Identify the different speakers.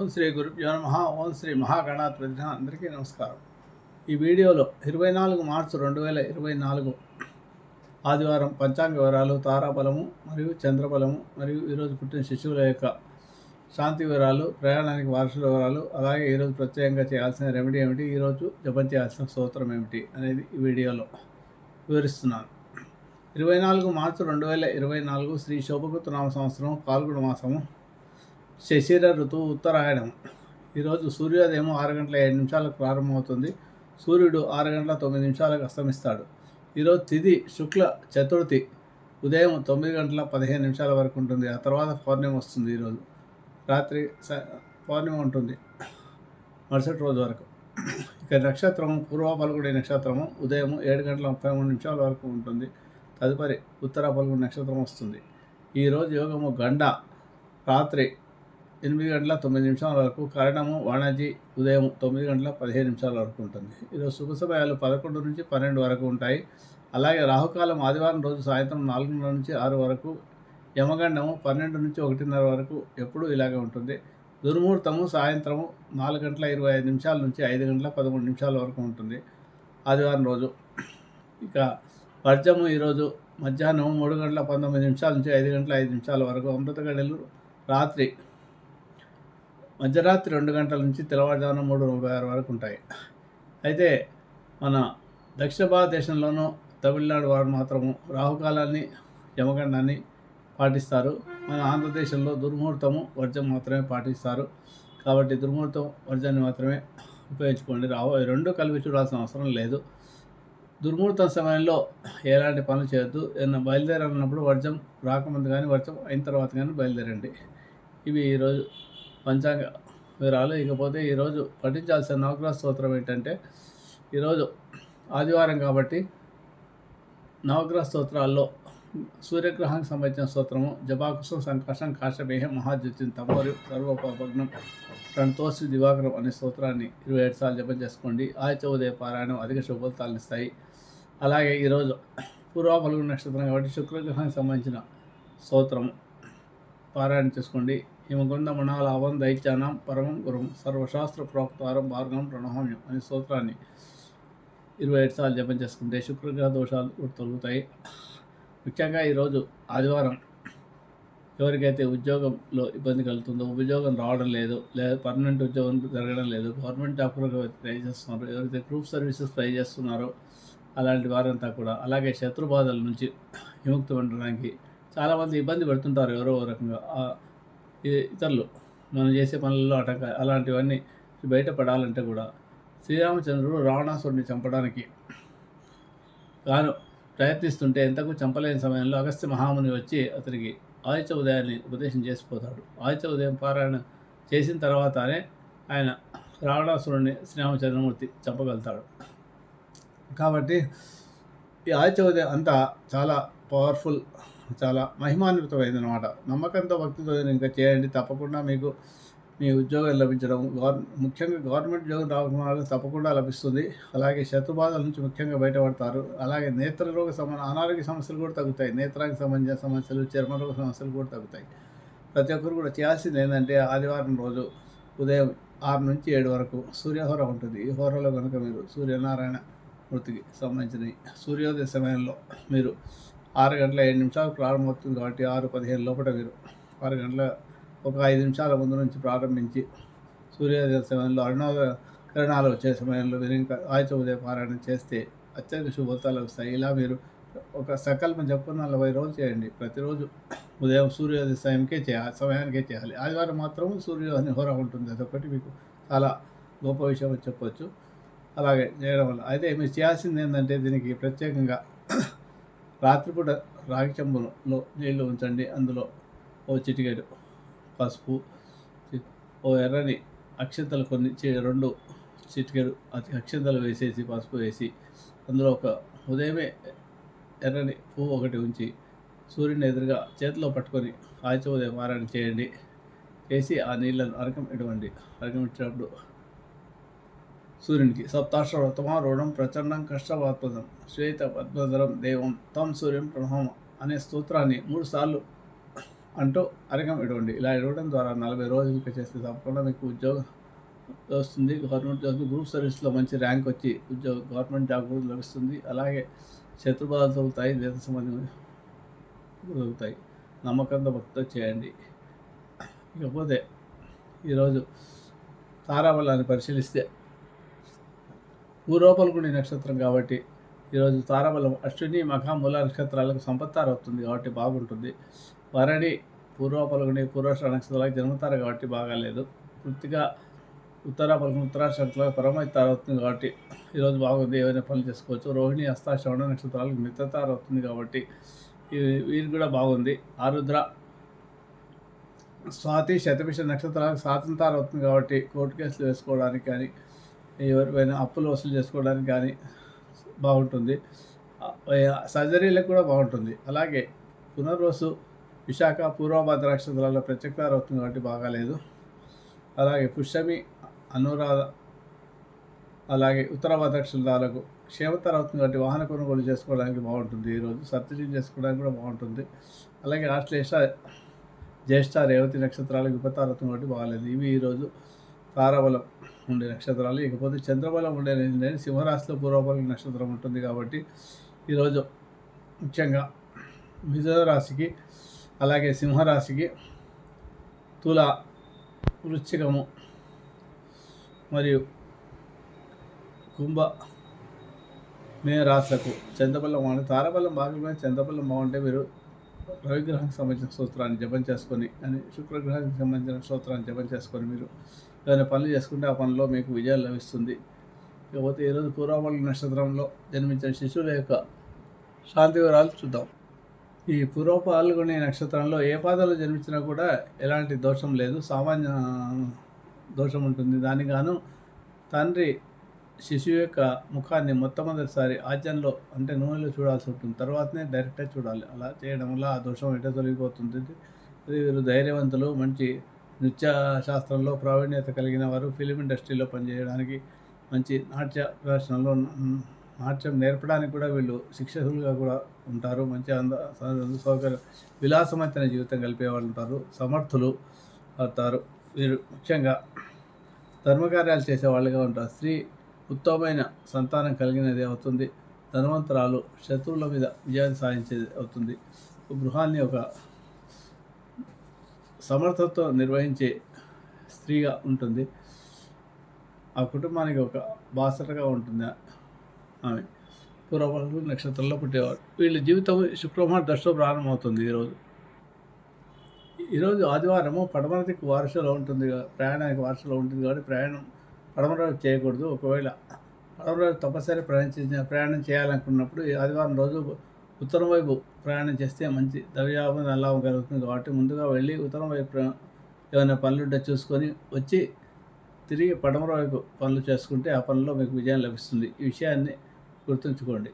Speaker 1: ఓం శ్రీ గురుభ్యో నమ. ఓం శ్రీ మహాగణాధిపతి అందరికీ నమస్కారం. ఈ వీడియోలో ఇరవై నాలుగు మార్చి రెండు వేల ఇరవై నాలుగు ఆదివారం పంచాంగ వివరాలు తారాబలము మరియు చంద్రబలము మరియు ఈరోజు పుట్టిన శిశువుల యొక్క శాంతి వివరాలు ప్రయాణానికి వారసుల వివరాలు అలాగే ఈరోజు ప్రత్యేకంగా చేయాల్సిన రెమెడీ ఏమిటి ఈరోజు జపం చేయాల్సిన స్తోత్రం ఏమిటి అనేది ఈ వీడియోలో వివరిస్తున్నాను. ఇరవై నాలుగు మార్చి రెండు వేల ఇరవై నాలుగు శ్రీ శోభగుప్త నామ సంవత్సరం పాల్గొన మాసము శశిర ఋతువు ఉత్తరాయణం. ఈరోజు సూర్యోదయం ఆరు గంటల ఏడు నిమిషాలకు ప్రారంభమవుతుంది. సూర్యుడు ఆరు గంటల తొమ్మిది నిమిషాలకు అస్తమిస్తాడు. ఈరోజు తిథి శుక్ల చతుర్థి ఉదయం తొమ్మిది గంటల పదిహేను నిమిషాల వరకు ఉంటుంది. ఆ తర్వాత పౌర్ణమి వస్తుంది ఈరోజు. రాత్రి పౌర్ణిమ పౌర్ణమి ఉంటుంది. మరుసటి రోజు వరకు. ఇక నక్షత్రము పూర్వ పలుకుడి నక్షత్రము ఉదయం ఏడు గంటల ముప్పై మూడు నిమిషాల వరకు ఉంటుంది. తదుపరి ఉత్తర పలుకుడి నక్షత్రం వస్తుంది. ఈరోజు యోగము గండ రాత్రి ఎనిమిది గంటల తొమ్మిది నిమిషాల వరకు కరణము వాణాజీ ఉదయం తొమ్మిది గంటల పదిహేను నిమిషాల వరకు ఉంటుంది. ఈరోజు శుభ సమయాలు పదకొండు నుంచి పన్నెండు వరకు ఉంటాయి. అలాగే రాహుకాలం ఆదివారం రోజు సాయంత్రం నాలుగున్నర నుంచి ఆరు వరకు యమగండము పన్నెండు నుంచి ఒకటిన్నర వరకు ఎప్పుడూ ఇలాగే ఉంటుంది. దుర్ముహూర్తము సాయంత్రము నాలుగు గంటల ఇరవై ఐదు నిమిషాల నుంచి ఐదు గంటల పదమూడు నిమిషాల వరకు ఉంటుంది ఆదివారం రోజు. ఇక వర్జము ఈరోజు మధ్యాహ్నం మూడు గంటల పంతొమ్మిది నిమిషాల నుంచి ఐదు గంటల ఐదు నిమిషాల వరకు అమృత గడలు రాత్రి మధ్యరాత్రి రెండు గంటల నుంచి తెల్లవారుజామున మూడు ముప్పై ఆరు వరకు ఉంటాయి. అయితే మన దక్షిణ భారతదేశంలోనూ తమిళనాడు వారు మాత్రము రాహుకాలాన్ని యమగండాన్ని పాటిస్తారు. మన ఆంధ్రదేశంలో దుర్ముహూర్తము వర్జం మాత్రమే పాటిస్తారు. కాబట్టి దుర్ముహూర్తం వర్జాన్ని మాత్రమే ఉపయోగించుకోండి. రాహు రెండు కలిపి చూడాల్సిన అవసరం లేదు. దుర్ముహూర్తం సమయంలో ఎలాంటి పనులు చేయొద్దు. ఏదైనా బయలుదేరాలన్నప్పుడు వర్జం రాకముందు కానీ వర్జం అయిన తర్వాత కానీ బయలుదేరండి. ఇవి ఈరోజు పంచాంగ వివరాలు. ఇకపోతే ఈరోజు పఠించాల్సిన నవగ్రహ స్తోత్రం ఏంటంటే ఈరోజు ఆదివారం కాబట్టి నవగ్రహ స్తోత్రాల్లో సూర్యగ్రహానికి సంబంధించిన స్తోత్రము జపాకుసం సంకర్షం కాశమేహం మహాద్యుతిం తమోరి సర్వోపభగ్నం ప్రణతోసి దివాకరం అనే స్తోత్రాన్ని ఇరవై ఏడు సార్లు జపం చేసుకోండి. ఆదిత్య ఉదయ పారాయణం అధిక శుభఫలితాలను ఇస్తాయి. అలాగే ఈరోజు పూర్వఫలుగు నక్షత్రం కాబట్టి శుక్రగ్రహానికి సంబంధించిన స్తోత్రం పారాయణ చేసుకోండి. హిమగుండ మణాలాభం దైత్యానం పరమం గురం సర్వశాస్త్ర ప్రోక్తారం భార్గం ప్రణహోమ్యం అనే స్తోత్రాన్ని ఇరవై ఐదు సార్లు జపం చేసుకుంటే శుక్రగ్రహ దోషాలు కూడా తొలుగుతాయి ముఖ్యంగా ఈరోజు ఆదివారం ఎవరికైతే ఉద్యోగంలో ఇబ్బంది కలుగుతుందో ఉద్యోగం రావడం లేదు లేదా పర్మనెంట్ ఉద్యోగం జరగడం లేదు గవర్నమెంట్ జాబ్ ట్రై చేస్తున్నారు ఎవరైతే గ్రూప్ సర్వీసెస్ ట్రై చేస్తున్నారో అలాంటి వారంతా కూడా అలాగే శత్రు బాధల నుంచి విముక్తి ఉండడానికి చాలామంది ఇబ్బంది పడుతుంటారు ఎవరో ఓ రకంగా. ఇతరులు మనం చేసే పనుల్లో అటక అలాంటివన్నీ బయటపడాలంటే కూడా శ్రీరామచంద్రుడు రావణాసురుడిని చంపడానికి తాను ప్రయత్నిస్తుంటే ఎంతకు చంపలేని సమయంలో అగస్త్య మహాముని వచ్చి అతనికి ఆయుచ ఉదయాన్ని ఉపదేశం చేసిపోతాడు. ఆయుచ ఉదయం పారాయణ చేసిన తర్వాతనే ఆయన రావణాసురుడిని శ్రీరామచంద్రమూర్తి చంపగలుగుతాడు. కాబట్టి ఈ ఆయుచ ఉదయం అంతా చాలా పవర్ఫుల్ చాలా మహిమాన్వితమైందనమాట నమ్మకంతో భక్తితో ఇంకా చేయండి. తప్పకుండా మీకు మీ ఉద్యోగం లభించడం గవర్ ముఖ్యంగా గవర్నమెంట్ ఉద్యోగం రావడం తప్పకుండా లభిస్తుంది. అలాగే శత్రుబాధల నుంచి ముఖ్యంగా బయటపడతారు. అలాగే నేత్ర రోగ సంబంధ అనారోగ్య సమస్యలు కూడా తగ్గుతాయి. నేత్రానికి సంబంధించిన సమస్యలు చర్మ రోగ సమస్యలు కూడా తగ్గుతాయి. ప్రతి ఒక్కరు కూడా చేయాల్సింది ఏంటంటే ఆదివారం రోజు ఉదయం ఆరు నుంచి ఏడు వరకు సూర్యహోర ఉంటుంది. ఈ హోరలో కనుక మీరు సూర్యనారాయణ మృతికి సంబంధించిన సూర్యోదయ సమయంలో మీరు ఆరు గంటల ఏడు నిమిషాలు ప్రారంభమవుతుంది కాబట్టి ఆరు పదిహేను లోపల మీరు ఆరు గంటల ఒక ఐదు నిమిషాల ముందు నుంచి ప్రారంభించి సూర్యోదయ సమయంలో అరుణోదయ కిరణాలు వచ్చే సమయంలో మీరు ఇంకా ఆయుధ ఉదయ పారాయణ చేస్తే అత్యధిక శుభతాలు వస్తాయి. ఇలా మీరు ఒక సకల్పం చెప్పుకుని నలభై రోజులు చేయండి. ప్రతిరోజు ఉదయం సూర్యోదయ సమయంకే చేయాలి సమయానికే చేయాలి. ఆదివారం మాత్రం సూర్యోదయ హోర ఉంటుంది. అదొకటి మీకు చాలా గొప్ప విషయం చెప్పవచ్చు అలాగే చేయడం వల్ల అయితే మీరు చేయాల్సింది ఏంటంటే దీనికి ప్రత్యేకంగా రాత్రిపూట రాగి చెంబులో నీళ్ళు ఉంచండి. అందులో ఓ చిటికెడు పసుపు ఓ ఎర్రని అక్షంతలు కొన్ని చి- రెండు చిటికెడు అతి అక్షంతలు వేసేసి పసుపు వేసి అందులో ఒక ఉదయమే ఎర్రని పువ్వు ఒకటి ఉంచి సూర్యుని ఎదురుగా చేతిలో పట్టుకొని ఆదిత్య ఉదయం వారాన్ని చేయండి. చేసి ఆ నీళ్ళను అరకం ఇవ్వండి. అరకం ఇచ్చినప్పుడు సూర్యునికి. సప్తాశ్రవతమారూఢం ప్రచండం కష్టవాత్పదం శ్వేత పద్మధరం దేవం తం సూర్యం ప్రణహోమ అనే స్తోత్రాన్ని మూడు సార్లు అంటూ అరగం ఇవ్వండి ఇలా ఇవ్వడం ద్వారా నలభై రోజులకి చేస్తే తప్పకుండా మీకు ఉద్యోగం వస్తుంది. గవర్నమెంట్ జాబ్ గ్రూప్ సర్వీస్లో మంచి ర్యాంక్ వచ్చి ఉద్యోగ గవర్నమెంట్ జాబ్ కూడా లభిస్తుంది. అలాగే శత్రుబాధలు తగ్గుతాయి దేశ సంబంధం దొరుకుతాయి. నమ్మకంతో భక్తితో చేయండి. ఇకపోతే ఈరోజు తారాబలాన్ని పరిశీలిస్తే పూర్వపల్గుడి నక్షత్రం కాబట్టి ఈరోజు తారాబలం అశ్విని మఖ మూల నక్షత్రాలకు సంపత్తారు అవుతుంది కాబట్టి బాగుంటుంది. వరణి పూర్వపల్గుని పూర్వష నక్షత్రాలకు జన్మతారు కాబట్టి బాగాలేదు. పూర్తిగా ఉత్తర పలుకుని ఉత్తరాష్ట్ర నక్షత్రాలకు అవుతుంది కాబట్టి ఈరోజు బాగుంది. ఏవైనా పనులు చేసుకోవచ్చు. రోహిణి హస్త శ్రవణ నక్షత్రాలకు మిత్రతారవుతుంది కాబట్టి వీరు కూడా బాగుంది. ఆరుద్ర స్వాతి శతభిష నక్షత్రాలకు స్వాతంత్రం అవుతుంది కాబట్టి కోర్టు కేసులు వేసుకోవడానికి కానీ ఎవరిపైన అప్పులు వసూలు చేసుకోవడానికి కానీ బాగుంటుంది. సర్జరీలకు కూడా బాగుంటుంది. అలాగే పునర్వసు విశాఖ పూర్వభద్ర నక్షత్రాల్లో ప్రత్యక్షారు అవుతుంది కాబట్టి బాగాలేదు. అలాగే పుష్యమి అనురాధ అలాగే ఉత్తర భద్ర నక్షత్రాలకు క్షేమతర అవుతుంది కాబట్టి వాహన కొనుగోలు చేసుకోవడానికి బాగుంటుంది. ఈరోజు సర్జరీ చేసుకోవడానికి కూడా బాగుంటుంది. అలాగే ఆశ్లేష జ్యేష్ఠ రేవతి నక్షత్రాలకు ఉపతారత్వం కాబట్టి బాగాలేదు. ఇవి ఈరోజు తారాబలం ఉండే నక్షత్రాలు. ఇకపోతే చంద్రబలం ఉండే లేని సింహరాశిలో పూర్వబలం నక్షత్రం ఉంటుంది కాబట్టి ఈరోజు ముఖ్యంగా మిథున రాశికి అలాగే సింహరాశికి తుల వృశ్చికము మరియు కుంభ మే రాశులకు చంద్రబలం బాగుంటే తారబలం భాగంగా చంద్రబలం బాగుంటే మీరు రవిగ్రహానికి సంబంధించిన సూత్రాన్ని జపం చేసుకొని అని శుక్రగ్రహానికి సంబంధించిన సూత్రాన్ని జపం చేసుకొని మీరు ఏదైనా పనులు చేసుకుంటే ఆ పనిలో మీకు విజయం లభిస్తుంది. ఇకపోతే ఈరోజు పూర్వబల నక్షత్రంలో జన్మించిన శిశువుల యొక్క శాంతి వివరాలు చూద్దాం. ఈ పూర్వ పాల్గొనే నక్షత్రంలో ఏ పాదాలు జన్మించినా కూడా ఎలాంటి దోషం లేదు. సామాన్య దోషం ఉంటుంది. దానికి గాను తండ్రి శిశువు యొక్క ముఖాన్ని మొట్టమొదటిసారి ఆజ్యంలో అంటే నూనెలో చూడాల్సి ఉంటుంది. తర్వాతనే డైరెక్ట్గా చూడాలి. అలా చేయడం వల్ల ఆ దోషం ఎట తొలగిపోతుంది వీరు ధైర్యవంతులు మంచి నృత్య శాస్త్రంలో ప్రావీణ్యత కలిగిన వారు ఫిలిం ఇండస్ట్రీలో పనిచేయడానికి మంచి నాట్య ప్రదర్శనలో నాట్యం నేర్పడానికి కూడా వీళ్ళు శిక్షకులుగా కూడా ఉంటారు. మంచి అంద స- సౌకర్య విలాసవంతమైన జీవితం కలిపే వాళ్ళు ఉంటారు. సమర్థులు అవుతారు. వీరు ముఖ్యంగా ధర్మకార్యాలు చేసే వాళ్ళుగా ఉంటారు. స్త్రీ ఉత్తమమైన సంతానం కలిగినది అవుతుంది. ధనవంతరాలు శత్రువుల మీద విజయాన్ని సాధించేది అవుతుంది. గృహాన్ని ఒక సమర్థతో నిర్వహించే స్త్రీగా ఉంటుంది. ఆ కుటుంబానికి ఒక బాసటగా ఉంటుంది ఆమె. పూర్వపల్లు నక్షత్రంలో పుట్టేవారు. వీళ్ళ జీవితం శుక్రవారం దశలో ప్రారంభమవుతుంది ఈరోజు ఈరోజు ఆదివారము పడమర వారసులో ఉంటుంది ప్రయాణానికి వారసులో ఉంటుంది కాబట్టి ప్రయాణం పడమర చేయకూడదు. ఒకవేళ పడమర వైపు తప్పనిసరి ప్రయాణించిన ప్రయాణం చేయాలనుకున్నప్పుడు ఈ ఆదివారం రోజు ఉత్తరం వైపు ప్రయాణం చేస్తే మంచి దర్యాభం లాభం కలుగుతుంది కాబట్టి ముందుగా వెళ్ళి ఉత్తరం వైపు ఏమైనా పనులు ఉంటే చూసుకొని వచ్చి తిరిగి పడమర వైపు పనులు చేసుకుంటే ఆ పనుల్లో మీకు విజయం లభిస్తుంది. ఈ విషయాన్ని గుర్తుంచుకోండి.